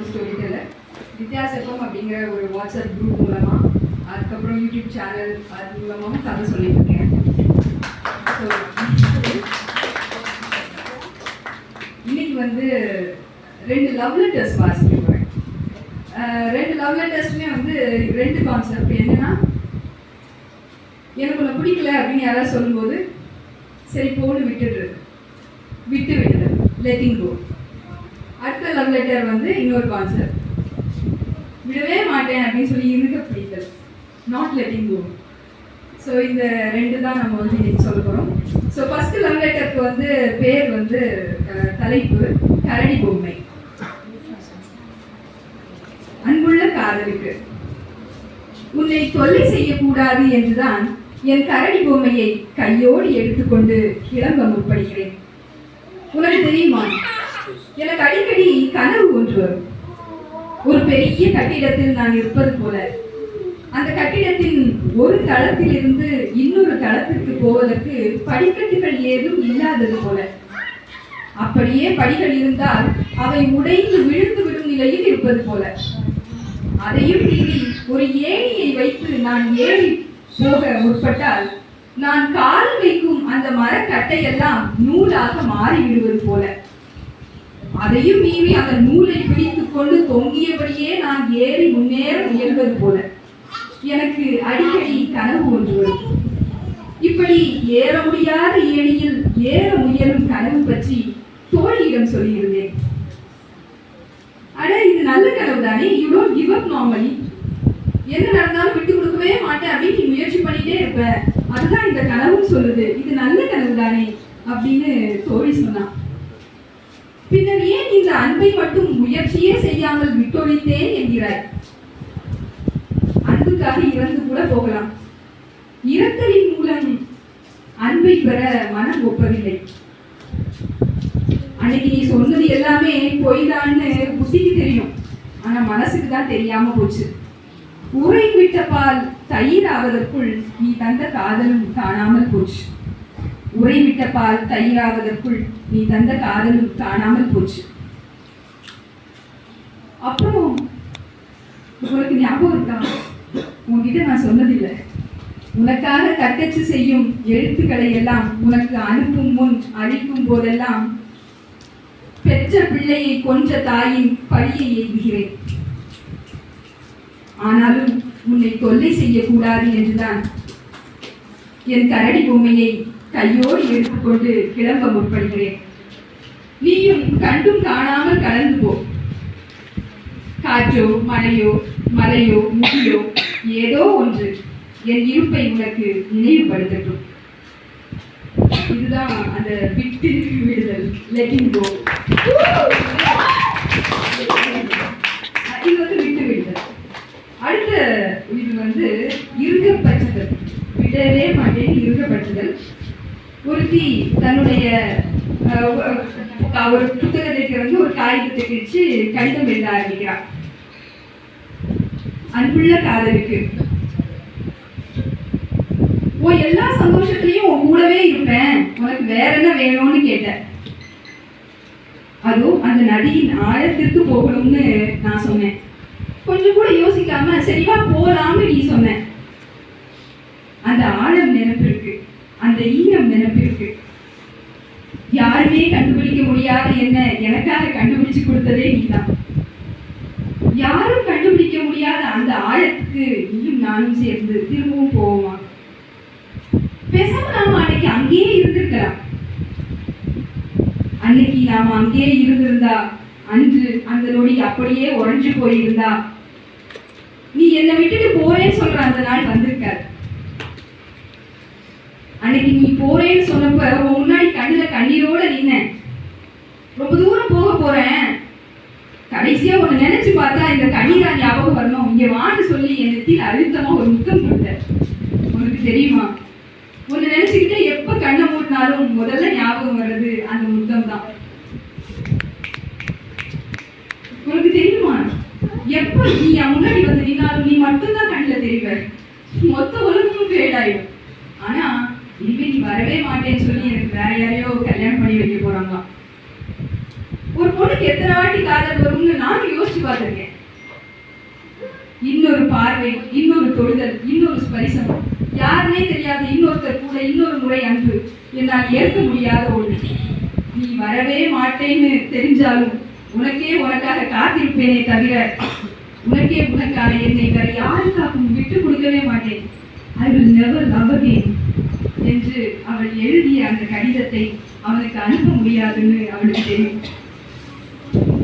ஒரு story teller வித்யாசகம் அப்படிங்கிற ஒரு வாட்ஸ்அப் குரூப் மூலமாக அதுக்கப்புறம் யூடியூப் சேனல் அது மூலமாகவும் கதை சொல்லிட்டு இருக்கேன் ஸோ இன்னைக்கு வந்து ரெண்டு லவ் லெட்டர்ஸ் வாசிக்க போகிறேன் ரெண்டு லவ் லெட்டர்ஸுமே வந்து ரெண்டு கான்செப்ட் என்னன்னா எனக்கு உன்னை பிடிக்கல அப்படின்னு யாராவது சொல்லும்போது சரி போன்னு விட்டுடுறது விட்டு விடுறது லெட்டிங் கோ அடுத்த லவ் லெட்டர் வந்து இன்னொரு கான்செப்ட் விடவே மாட்டேன் அப்படின்னு சொல்லி இருக்க பிடிக்கல். நாட் லெட்டிங் கோ ஸோ இந்த ரெண்டு தான் நம்ம வந்து இன்னைக்கு சொல்ல போகிறோம் ஸோ ஃபர்ஸ்ட் லவ் லெட்டருக்கு வந்து பேர் வந்து தலைப்பு கரடி பொம்மை. அன்புள்ள காதலுக்கு. உன்னை தொல்லை செய்யக்கூடாது என்றுதான் என் கரடி பொம்மையை கையோடு எடுத்துக்கொண்டு கிளம்ப முற்படுகிறேன். உனக்கு தெரியுமா? எனக்கு அடிக்கடி கனவு ஒன்று வரும். ஒரு பெரிய கட்டிடத்தில் நான் இருப்பது போல. அந்த கட்டிடத்தின் ஒரு தளத்தில் இருந்து இன்னொரு தளத்திற்கு போவதற்கு படிக்கட்டுகள் ஏதும் இல்லாதது போல. அப்படியே படிகள் இருந்தால் அவை உடைந்து விழுந்து விடும் நிலையில் இருப்பது போல. அதையும் மீறி ஒரு ஏணியை வைத்து நான் ஏறி போக முற்பட்டால் நான் கால் வைக்கும் அந்த மரக்கட்டையெல்லாம் நூலாக மாறிவிடுவது போல. அதையும் மீறி அந்த நூலை பிடித்துக் கொண்டு தொங்கியபடியே நான் ஏறி முன்னேற முயல்வது போல. எனக்கு அடிக்கடி கனவு ஒன்று வரும். இப்படி ஏற முடியாத ஏணியில் ஏற முயலும் கனவு பற்றி தோழியிடம் சொல்லியிருந்தேன். அட இது நல்ல கனவு தானே you don't give up normally என்ன நடந்தாலும் விட்டு கொடுக்கவே மாட்டேன் அப்படின்னு நீ முயற்சி பண்ணிட்டே இருப்ப. அதுதான் இந்த கனவும் சொல்லுது. இது நல்ல கனவு தானே அப்படின்னு தோழி சொன்னான். பின்னர் ஏன் இந்த அன்பை மட்டும் முயற்சியே செய்யாமல் விட்டொழித்தேன் என்கிறாய் அன்புக்காக இறந்து கூட போகலாம். இறத்தலின் மூலம் அன்பை பெற மனம் ஒப்பவில்லை. அன்னைக்கு நீ சொன்னது எல்லாமே பொய்தான்னு புத்திக்கு தெரியும். ஆனா மனசுக்கு தான் தெரியாம போச்சு. உரை விட்ட பால் தயிர் ஆவதற்குள் நீ தந்த காதலும் காணாமல் போச்சு. உறைவிட்ட பால் தயிராவதற்குள் நீ தந்த காதலும் காணாமல் போச்சு. அப்புறம் உங்களுக்கு ஞாபகம் இருக்கா? உன்கிட்ட நான் சொன்னதில்லை. உனக்காக தட்டச்சு செய்யும் எழுத்துக்களை எல்லாம் உனக்கு அனுப்பும் முன் அழிக்கும் போதெல்லாம் பெற்ற பிள்ளையை கொன்ற தாயின் பழியை ஏற்றுகிறேன் ஆனாலும் உன்னை தொல்லை செய்யக்கூடாது என்றுதான் என் கரடி பொம்மையை கையோடு எடுத்துக்கொண்டு கிளம்ப முற்படுகிறேன். நீயும் கண்டும் காணாமல் கலந்து போ. காற்றோ மழையோ மலையோ முடியோ ஏதோ ஒன்று என் இருப்பை உனக்கு நினைவுபடுத்தட்டும். இதுதான் அந்த விட்டு விடுதல் லெட்டிங் கோ இது வந்து விட்டு விடுதல் அடுத்த இது வந்து இருகப்பற்றுதல். விடவே மாட்டேன் இருகப்பற்றுதல். ஒருத்தி தன்னுடைய அஹ், ஒரு புத்தகத்திற்கு வந்து ஒரு காகிதத்தை பிரிச்சு கடிதம் எழுத ஆரம்பிக்கிறார் அன்புள்ள காதலுக்கு. உன் எல்லா சந்தோஷத்திலையும் உன் கூடவே இருப்பேன். உனக்கு வேற என்ன வேணும்னு கேட்டேன். அதுவும் அந்த நதியின் ஆழத்திற்கு போகணும்னு நான் சொன்னேன். கொஞ்சம் கூட யோசிக்காம சரிவா போலாம்னு நீ சொன்ன. அந்த ஆழம் நினைப்பு இருக்கு அந்த ஈரம் நிரம்பியிருக்கு. யாருமே கண்டுபிடிக்க முடியாத என்ன எனக்காக கண்டுபிடிச்சு கொடுத்ததே நீதான். யாரும் கண்டுபிடிக்க முடியாத அந்த ஆழத்துக்கு நீயும் நானும் சேர்ந்து திரும்பவும் போவோமா? பேசாம நாம அன்னைக்கு அங்கேயே இருந்திருக்கலாம். அன்னைக்கு நாம அங்கேயே இருந்திருந்தா அன்று அந்த நொடி அப்படியே உறைஞ்சு போயிருந்தா நீ என்னை விட்டுட்டு போறேன்னு சொல்ற அந்த நாள் வந்திருக்க அன்னைக்கு நீ போறேன்னு சொன்னப்ப உன் முன்னாடி கண்ணுல கண்ணீரோட நின்னேன் ரொம்ப தூரம் போக போறேன். கடைசியா உன்னை நினைச்சு பார்த்தா இந்த கண்ணீரா ஞாபகம் வரணும். இங்க வான்னு சொல்லி என் நெத்தியில் அழுத்தமா ஒரு முத்தம் கொடுத்த உனக்கு தெரியுமா? உன்னை நினைச்சுக்கிட்டே எப்ப கண்ணை மூட்டினாலும் முதல்ல ஞாபகம் வர்றது அந்த முத்தம் தான். உனக்கு தெரியுமா? எப்ப நீ என் முன்னாடி வந்து நின்னாலும் நீ மட்டும்தான் கண்ணில் தெரிவ. மொத்த உலகமும் ஃபேடாயிடும் ஆனா இனிமே நீ வரவே மாட்டேன்னு சொல்லி எனக்கு வேற யாரையோ கல்யாணம் பண்ணி வைக்க போறாங்களாம் ஒரு பொண்ணுக்கு எத்தனை வாட்டி காதல் வரும்னு நானும் யோசிச்சு பார்த்துருக்கேன். பார்த்திருக்கேன் இன்னொரு பார்வை இன்னொரு தொழுதல் இன்னொரு ஸ்பரிசம். யாருனே தெரியாத இன்னொருத்தர் கூட இன்னொரு முறை அன்பு. என்னால் ஏற்க முடியாத ஒன்று. நீ வரவே மாட்டேன்னு தெரிஞ்சாலும் உனக்கே உனக்காக காத்திருப்பேனே தவிர உனக்கே உனக்காக என்னை வேற யாருக்காகவும் விட்டு கொடுக்கவே மாட்டேன். I will never love again என்று அவள் எழுதிய அந்த கடிதத்தை அவனுக்கு அனுப்ப முடியாதுன்னு அவளுக்கு தெரியும்.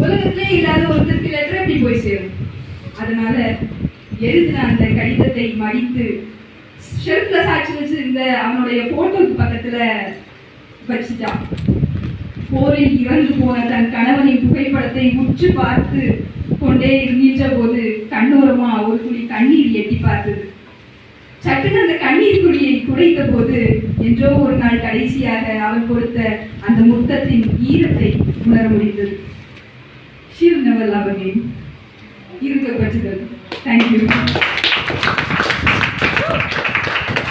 உலகத்திலே இல்லாத ஒருத்தருக்கு லெட்டர் எப்படி போய் சேரும்? அதனால எழுதின அந்த கடிதத்தை மடித்து ஷெல்ஃப்ல சாட்சி வச்சிருந்த அவனுடைய போட்டோக்கு பக்கத்துல வச்சுட்டான். போரில் இறந்து போன தன் கணவனின் புகைப்படத்தை உற்று பார்த்து கொண்டே நின்ற போது கண்ணோரமா ஒரு துளி கண்ணீர் எட்டி பார்த்தது. சட்டுன்னு அந்த கண்ணீர் குடியை குறைத்த போது என்றோ ஒரு நாள் கடைசியாக அவள் கொடுத்த அந்த முத்தத்தின் ஈரத்தை உணர முடிந்தது. ஷீல் நெவர் லவ் அகெயின் இருக்க தேங்க்யூ